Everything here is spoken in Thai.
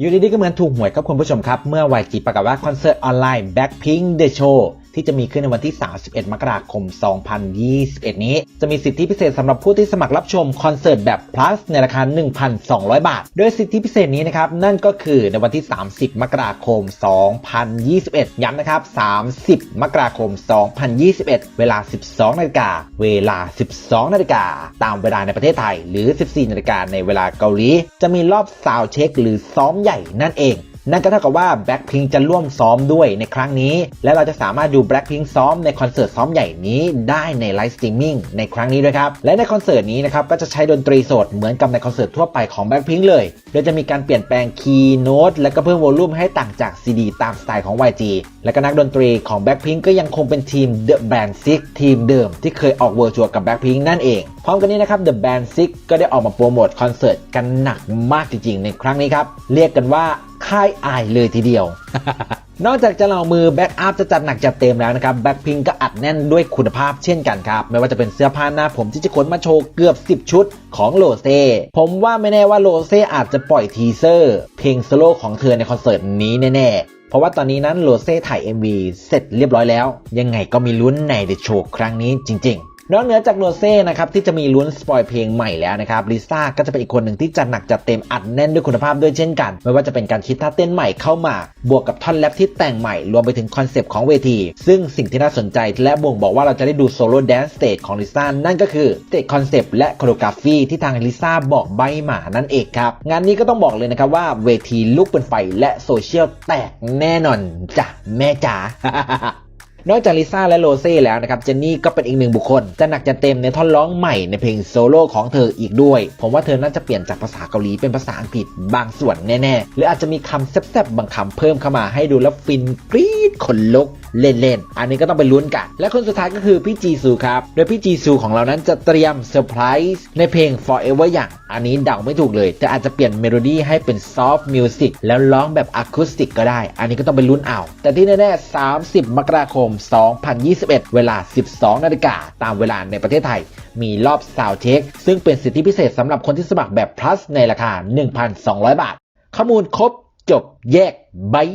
อยู่ดีๆก็เหมือนถูกหวยครับคุณผู้ชมครับ เมื่อวายจีประกาศว่าคอนเสิร์ตออนไลน์ Blackpink The Show ที่จะมีขึ้นในวันที่ 31 มกราคม 2021 นี้ จะมีสิทธิพิเศษสำหรับผู้ที่สมัครรับชมคอนเสิร์ตแบบ plus ในราคา 1,200 บาท โดยสิทธิพิเศษนี้นะครับ นั่นก็คือในวันที่ 30 มกราคม 2021 ย้ำนะครับ 30 มกราคม 2021 เวลา 12 นาฬิกา เวลา 12 นาฬิกา ตามเวลาในประเทศไทย หรือ 14 นาฬิกาในเวลาเกาหลี จะมีรอบซาวเช็ค หรือซ้อมใหญ่นั่นเอง นั่นก็เท่ากับว่า Blackpink จะร่วมซ้อมด้วยในครั้งนี้ และเราจะสามารถดู Blackpink ซ้อมในคอนเสิร์ตซ้อมใหญ่นี้ได้ในไลฟ์สตรีมมิ่งในครั้งนี้ด้วยครับและในคอนเสิร์ตนี้นะครับก็จะใช้ดนตรีสดเหมือนกับในคอนเสิร์ตทั่วไปของ Blackpink เลย โดยจะมีการเปลี่ยนแปลงคีย์โน้ตและก็เพิ่มวอลลุ่มให้ต่างจาก CD ตามสไตล์ของ YG และก็นักดนตรีของ Blackpink ก็ยังคงเป็นทีม The Band 6ทีมเดิมที่เคยออกเวอร์ชัวกับ Blackpink นั่นเอง พร้อมกันนี้นะครับ The Band 6ก็ได้ออกมาโปรโมทคอนเสิร์ตกันหนักมากจริงๆ ในครั้งนี้ครับ เรียกกันว่า ค่ายอายเลยทีเดียว นอกจากจะเหล่ามือแบ็กอัพจะจัดหนักจัดเต็มแล้วนะครับแบ็คพิงก็อัดแน่นด้วยคุณภาพเช่นกันครับ ไม่ว่าจะเป็นเสื้อผ้าหน้าผมที่จะขนมาโชว์เกือบ 10 ชุดของโลเซ่ผมว่าไม่แน่ว่าโลเซ่อาจจะปล่อยทีเซอร์ เพลงโซโลของเธอในคอนเสิร์ตนี้แน่ๆ เพราะว่าตอนนี้นั้นโลเซ่ถ่าย MV เสร็จเรียบร้อยแล้ว ยังไงก็มีลุ้นในเดอะโชว์ครั้งนี้จริง ๆ นอกเหนือจากโรเซ่นะครับที่จะมีลุ้นสปอยเพลงใหม่แล้วนะครับลิซ่าก็จะเป็นอีกคนหนึ่งที่จัดหนักจัดเต็มอัดแน่นด้วยคุณภาพด้วยเช่นกัน ไม่ว่าจะเป็นการคิดท่าเต้นใหม่เข้ามา บวกกับท่อนแรปที่แต่งใหม่รวมไปถึงคอนเซปต์ของเวที ซึ่งสิ่งที่น่าสนใจและบ่งบอกว่าเราจะได้ดูโซโล่แดนซ์สเตจของลิซ่านั่นก็คือสเตจคอนเซปต์และโคโรกราฟีที่ทางลิซ่าบอกใบหมานั่นเองครับงานนี้ก็ต้องบอกเลยนะครับว่าเวทีลุกเป็นไฟและโซเชียลแตกแน่นอนจ้ะแม่จ๋า นอกจากลิซ่าและโรเซ่แล้วนะครับเจนนี่ก็เป็นอีกหนึ่งบุคคล จะหนักจะเต็มในท่อนร้องใหม่ในเพลงโซโล่ของเธออีกด้วย ผมว่าเธอน่าจะเปลี่ยนจากภาษาเกาหลีเป็นภาษาอังกฤษบางส่วนแน่ๆ หรืออาจจะมีคำแซ่บๆบางคำเพิ่มเข้ามาให้ดูแล้วฟินกรี๊ดขนลุกเล่นๆ อันนี้ก็ต้องไปลุ้นกัน และคนสุดท้ายก็คือพี่จีซูครับ โดยพี่จีซูของเรานั้นจะเตรียมเซอร์ไพรส์ในเพลง Forever อย่าง อันนี้เดาไม่ถูกเลย แต่อาจจะเปลี่ยนเมโลดี้ให้เป็นซอฟต์มิวสิกแล้วร้องแบบอะคูสติกก็ได้ อันนี้ก็ต้องไปลุ้นเอา แต่ที่แน่ๆ 30 มกราคม 2021 เวลา 12 นาฬิกาตามเวลาในประเทศไทย มีรอบซาวเช็คซึ่งเป็นสิทธิพิเศษสำหรับคนที่สมัครแบบ plus ในราคา 1,200 บาท ข้อมูลครบจบแยกบาย